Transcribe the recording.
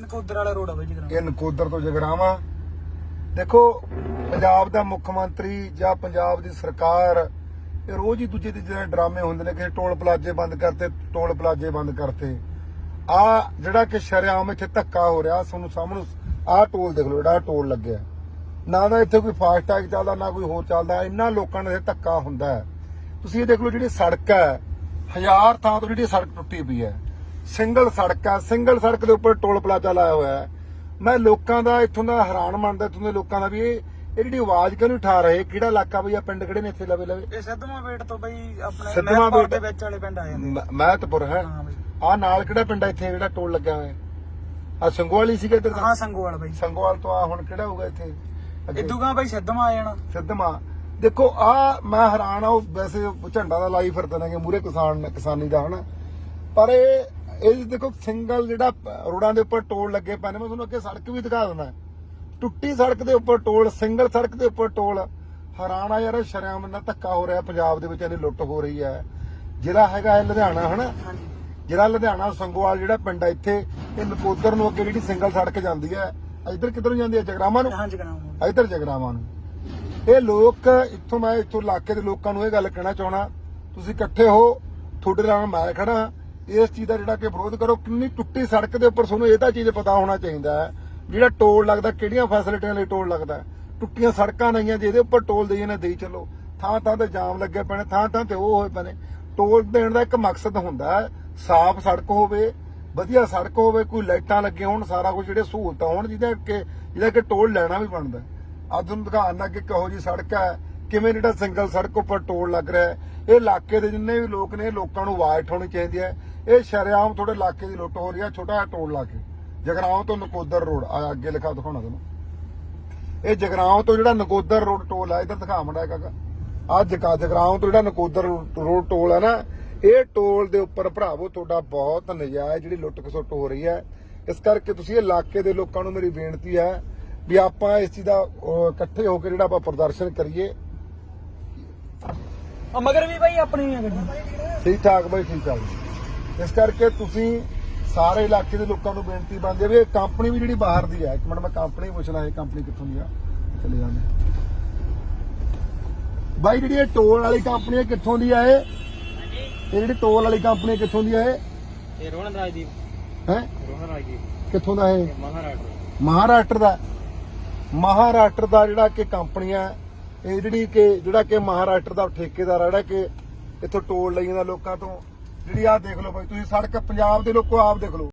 ਨਕੋਦਰ ਵਾਲਾ ਰੋਡ ਆ ਬਾਈ ਜੀ ਇਹ ਨਕੋਦਰ ਤੋਂ ਜਗਰਾਵਾ। ਦੇਖੋ, ਪੰਜਾਬ ਦਾ ਮੁੱਖ ਮੰਤਰੀ ਜਾਂ ਪੰਜਾਬ ਦੀ ਸਰਕਾਰ ਇਹ ਰੋਜ਼ ਹੀ ਦੂਜੇ ਤੀਜੇ ਡਰਾਮੇ ਹੁੰਦੇ ਨੇ ਕਿ ਟੋਲ ਪਲਾਜ਼ੇ ਬੰਦ ਕਰਤੇ, ਟੋਲ ਪਲਾਜ਼ੇ ਬੰਦ ਕਰਤੇ। ਆ ਜਿਹੜਾ ਕਿ ਸ਼ਰੇਆਮ ਇੱਥੇ ਧੱਕਾ ਹੋ ਰਿਹਾ, ਤੁਹਾਨੂੰ ਸਾਹਮਣੇ ਆਹ ਟੋਲ ਦੇਖ ਲਓ, ਜਿਹੜਾ ਟੋਲ ਲੱਗਿਆ। ਨਾ ਤਾਂ ਇੱਥੇ ਕੋਈ ਫਾਸਟ ਟੈਗ ਚੱਲਦਾ, ਨਾ ਕੋਈ ਹੋਰ ਚੱਲਦਾ, ਇੰਨਾ ਲੋਕਾਂ ਨਾਲ ਇਹ ਧੱਕਾ ਹੁੰਦਾ ਤੁਸੀਂ ਇਹ ਦੇਖ ਲਓ ਜਿਹੜੀ ਸੜਕ ਹੈ, ਹਜ਼ਾਰ ਥਾਂ ਤੋਂ ਜਿਹੜੀ ਸੜਕ ਟੁੱਟੀ ਪਈ ਹੈ। ਸਿੰਗਲ ਸੜਕ ਹੈ, ਸਿੰਗਲ ਸੜਕ ਦੇ ਉੱਪਰ ਟੋਲ ਪਲਾਜ਼ਾ ਲਾਇਆ ਹੋਇਆ ਹੈ। ਮੈਂ ਲੋਕਾਂ ਦਾ ਇੱਥੋਂ ਦਾ ਹੈਰਾਨ ਮੰਨਦਾ, ਇੱਥੋਂ ਦੇ ਲੋਕਾਂ ਦਾ ਵੀ ਇਹ ਇਹ ਜਿਹੜੀ ਆਵਾਜ਼ ਕਿਉਂ ਨਹੀਂ ਉਠਾ ਰਹੇ? ਕਿਹੜਾ ਇਲਾਕਾ ਬਈ ਆ? ਪਿੰਡ ਕਿਹੜੇ ਨੇ ਇੱਥੇ ਲਵੇ ਲਵੇ? ਇਹ ਸਿੱਧਵਾਂ ਵੇਟ ਤੋਂ ਬਾਈ ਆਪਣੇ ਸਿੱਧਵਾਂ ਮਹਿਰਪੁਰ ਬੇਟ। ਦੇ ਵਿੱਚ ਵਾਲੇ ਪਿੰਡ ਆ ਜਾਂਦੇ। ਮ- ਮਹਿਤਪੁਰ ਹੈ? ਹਾਂ ਬਾਈ। ਆ ਨਾਲ ਕਿਹੜਾ ਪਿੰਡ ਹੈ ਇੱਥੇ ਜਿਹੜਾ ਟੋਲ ਲੱਗਿਆ ਹੋਇਆ? ਆ ਸੰਗੋਵਾਲੀ ਸੀਗਾ ਇੱਧਰ ਹਾਂ ਸੰਗੋਵਾਲ ਬਾਈ। ਸੰਗੋਵਾਲ ਤੋਂ ਆ ਹੁਣ ਕਿਹੜਾ ਹੋਊਗਾ ਇੱਥੇ? ਅੱਗੇ? ਇਦੂਗਾ ਬਾਈ ਸਿੱਧਵਾਂ ਆ ਜਾਣਾ। ਸਿੱਧਵਾਂ। ਦੇਖੋ ਆ ਮੈਂ ਹੈਰਾਨ ਆ ਉਹ ਵੈਸੇ ਉਹ ਝੰਡਾ ਦਾ ਲਾਈ ਫਿਰਦੇ ਨੇ ਮੂਰੇ ਕਿਸਾਨ ਕਿਸਾਨੀ ਦਾ ਹਨਾ? ਪਰ ਇਹ ਇਹ ਦੇਖੋ ਸਿੰਗਲ ਜਿਹੜਾ ਰੋਡਾਂ ਦੇ ਉੱਪਰ ਟੋਲ ਲੱਗੇ ਪਏ ਨੇ ਮੈਂ ਤੁਹਾਨੂੰ ਅੱਗੇ ਸੜਕ ਵੀ ਦਿਖਾ ਦਿੰਦਾ। ਟੁੱਟੀ ਸੜਕ ਦੇ ਉੱਪਰ ਟੋਲ ਸਿੰਗਲ ਸੜਕ ਦੇ ਉੱਪਰ ਟੋਲ। ਹੈਰਾਨ ਆ ਯਾਰ ਸ਼ਰਿਆਮ ਨਾਲ ਧੱਕਾ ਹੋ ਰਿਹਾ ਪੰਜਾਬ ਦੇ ਵਿੱਚ ਇਹਨੀ ਲੁੱਟ ਹੋ ਰਹੀ ਹੈ। ਜਿਹੜਾ ਹੈਗਾ ਇਹ ਲੁਧਿਆਣਾ ਹਨਾ? ਜਿਹੜਾ ਲੁਧਿਆਣਾ ਸੰਗੋਵਾਲ ਜਿਹੜਾ ਪਿੰਡ ਹੈ ਇੱਥੇ ਇਹ ਨਕੋਦਰ ਨੂੰ ਅੱਗੇ ਜਿਹੜੀ ਸਿੰਗਲ ਸੜਕ ਜਾਂਦੀ ਹੈ ਇੱਧਰ ਕਿੱਧਰ ਜਾਂਦੀ ਹੈ? ਜਗਰਾਮਾ ਨੂੰ? ਹਾਂਜੀ ਕਰਾਂ ਇੱਧਰ ਜਗਰਾਵਾਂ ਨੂੰ। ਇਹ ਲੋਕ ਇੱਥੋਂ ਮੈਂ ਇੱਥੋਂ ਇਲਾਕੇ ਦੇ ਲੋਕਾਂ ਨੂੰ ਇਹ ਗੱਲ ਕਹਿਣਾ ਚਾਹਣਾ ਤੁਸੀਂ ਇਕੱਠੇ ਹੋ ਤੁਹਾਡੇ ਨਾਲ ਮੈਂ ਖੜਾ ਇਸ ਚੀਜ਼ ਦਾ ਜਿਹੜਾ ਕਿ ਵਿਰੋਧ ਕਰੋ ਕਿੰਨੀ ਟੁੱਟੀ ਸੜਕ ਦੇ ਉੱਪਰ ਤੁਹਾਨੂੰ ਇਹ ਤਾਂ ਚੀਜ਼ ਪਤਾ ਹੋਣਾ ਚਾਹੀਦਾ ਹੈ। ਜਿਹੜਾ ਟੋਲ ਲੱਗਦਾ, ਕਿਹੜੀਆਂ ਫੈਸਿਲਿਟੀਆਂ ਲਈ ਟੋਲ ਲੱਗਦਾ? ਟੁੱਟੀਆਂ ਸੜਕਾਂ ਨਹੀਂਆਂ ਜਿਹਦੇ ਉੱਪਰ ਟੋਲ ਦੇਈ ਜਾਂਦੇ ਦੇਈ ਚੱਲੋ। ਥਾਂ ਥਾਂ ਤੇ ਜਾਮ ਲੱਗੇ ਪੈਣੇ, ਥਾਂ ਥਾਂ ਤੇ ਉਹ ਹੋਏ ਪੈਣੇ। ਟੋਲ ਦੇਣ ਦਾ ਇੱਕ ਮਕਸਦ ਹੁੰਦਾ ਸਾਫ਼ ਸੜਕ ਹੋਵੇ, ਵਧੀਆ ਸੜਕ ਹੋਵੇ, ਕੋਈ ਲਾਈਟਾਂ ਲੱਗੀਆਂ ਹੋਣ, ਸਾਰਾ ਕੁਝ ਜਿਹੜੇ ਸਹੂਲਤਾਂ ਹੋਣ, ਜਿਹਦਾ ਕਿ ਜਿਹਦਾ ਕਿ ਟੋਲ ਲੈਣਾ ਵੀ ਬਣਦਾ ਅੱਜ ਤੁਹਾਨੂੰ ਦਿਖਾਉਣਾ ਕਿ ਕਿਹੋ ਜੀ ਸੜਕ ਹੈ, ਕਿਵੇਂ ਜਿਹੜਾ ਸਿੰਗਲ ਸੜਕ ਉੱਪਰ ਟੋਲ ਲੱਗ ਰਿਹਾ ਹੈ। ਇਹ ਇਲਾਕੇ ਦੇ ਜਿੰਨੇ ਵੀ ਲੋਕ ਨੇ ਲੋਕਾਂ ਨੂੰ ਆਵਾਜ਼ ਉਠਾਉਣੀ ਚਾਹੀਦੀ ਹੈ। ਇਹ ਸ਼ਰੇਆਮ ਤੁਹਾਡੇ ਇਲਾਕੇ ਦੀ ਲੁੱਟ ਹੋ ਰਹੀ ਹੈ, ਛੋਟਾ ਜਿਹਾ ਟੋਲ ਲਾ ਕੇ। ਜਗਰਾਉਂ ਤੋਂ ਨਕੋਦਰ ਰੋਡ ਆ ਅੱਗੇ ਲਿਖਾ ਦਿਖਾਉਣਾ ਤੁਹਾਨੂੰ ਇਹ ਜਗਰਾਉਂ ਤੋਂ ਜਿਹੜਾ ਨਕੋਦਰ ਰੋਡ ਟੋਲ ਆ ਇਧਰ ਦਿਖਾ ਮੁੰਡਾ ਕਾਕਾ। ਆ ਜਗਾ ਜਗਰਾਉਂ ਤੋਂ ਜਿਹੜਾ ਨਕੋਦਰ ਰੋਡ ਟੋਲ ਆ ਨਾ ਇਹ ਟੋਲ ਦੇ ਉੱਪਰ ਭਰਾਵੋ ਤੁਹਾਡਾ ਬਹੁਤ ਨਜਾਇਜ਼ ਜਿਹੜੀ ਲੁੱਟ ਖਸੁੱਟ ਹੋ ਰਹੀ ਹੈ। ਇਸ ਕਰਕੇ ਤੁਸੀਂ ਇਹ ਇਲਾਕੇ ਦੇ ਲੋਕਾਂ ਨੂੰ ਮੇਰੀ ਬੇਨਤੀ ਹੈ ਵੀ ਆਪਾਂ ਇਸ ਚੀਜ਼ ਦਾ ਇਕੱਠੇ ਹੋ ਕੇ ਜਿਹੜਾ ਆਪਾਂ ਪ੍ਰਦਰਸ਼ਨ ਕਰੀਏ। ਮਗਰ ਵੀ ਬਾਈ ਆਪਣੀ ਗੱਡੀ। ਠੀਕ ਠਾਕ ਬਈ ਠੀਕ ਠਾਕ। ਇਸ ਕਰਕੇ ਤੁਸੀਂ ਸਾਰੇ ਇਲਾਕੇ ਦੇ ਲੋਕਾਂ ਨੂੰ ਬੇਨਤੀ ਬੰਦੇ ਵੀ ਇਹ ਕੰਪਨੀ ਵੀ ਜਿਹੜੀ ਬਾਹਰ ਦੀ ਹੈ। ਇੱਕ ਮਿੰਟ ਮੈਂ ਕੰਪਨੀ ਪੁੱਛਣਾ ਇਹ ਕੰਪਨੀ ਕਿੱਥੋਂ ਦੀ ਆ? ਚਲੇ ਜਾਂਦੇ ਬਾਈ ਜਿਹੜੀ ਇਹ ਟੋਲ ਵਾਲੀ ਕੰਪਨੀ ਹੈ ਕਿੱਥੋਂ ਦੀ ਆ ਇਹ? ਇਹ ਜਿਹੜੀ ਟੋਲ ਵਾਲੀ ਕੰਪਨੀ ਹੈ ਕਿੱਥੋਂ ਦੀ ਆ ਇਹ? ਇਹ ਰੋਹਨ ਰਾਜਦੀਪ। ਹੈ? ਰੋਹਨ ਰਾਜਦੀਪ। ਕਿੱਥੋਂ ਦਾ ਇਹ? ਮਹਾਰਾਸ਼ਟਰ ਮਹਾਰਾਸ਼ਟਰ ਦਾ। ਮਹਾਰਾਸ਼ਟਰ ਦਾ ਜਿਹੜਾ ਕਿ ਕੰਪਨੀ ਹੈ ਇਹ ਜਿਹੜੀ ਕਿ ਜਿਹੜਾ ਕਿ ਮਹਾਰਾਸ਼ਟਰ ਦਾ ਠੇਕੇਦਾਰ ਹੈ ਜਿਹੜਾ ਕਿ ਇੱਥੋਂ ਟੋਲ ਲਈ ਜਾਂਦਾ ਲੋਕਾਂ ਤੋਂ ਜਿਹੜੀ ਆਹ ਦੇਖ ਲਓ ਬਾਈ ਤੁਸੀਂ ਸੜਕ ਪੰਜਾਬ ਦੇ ਲੋਕੋ ਆਪ ਦੇਖ ਲਓ।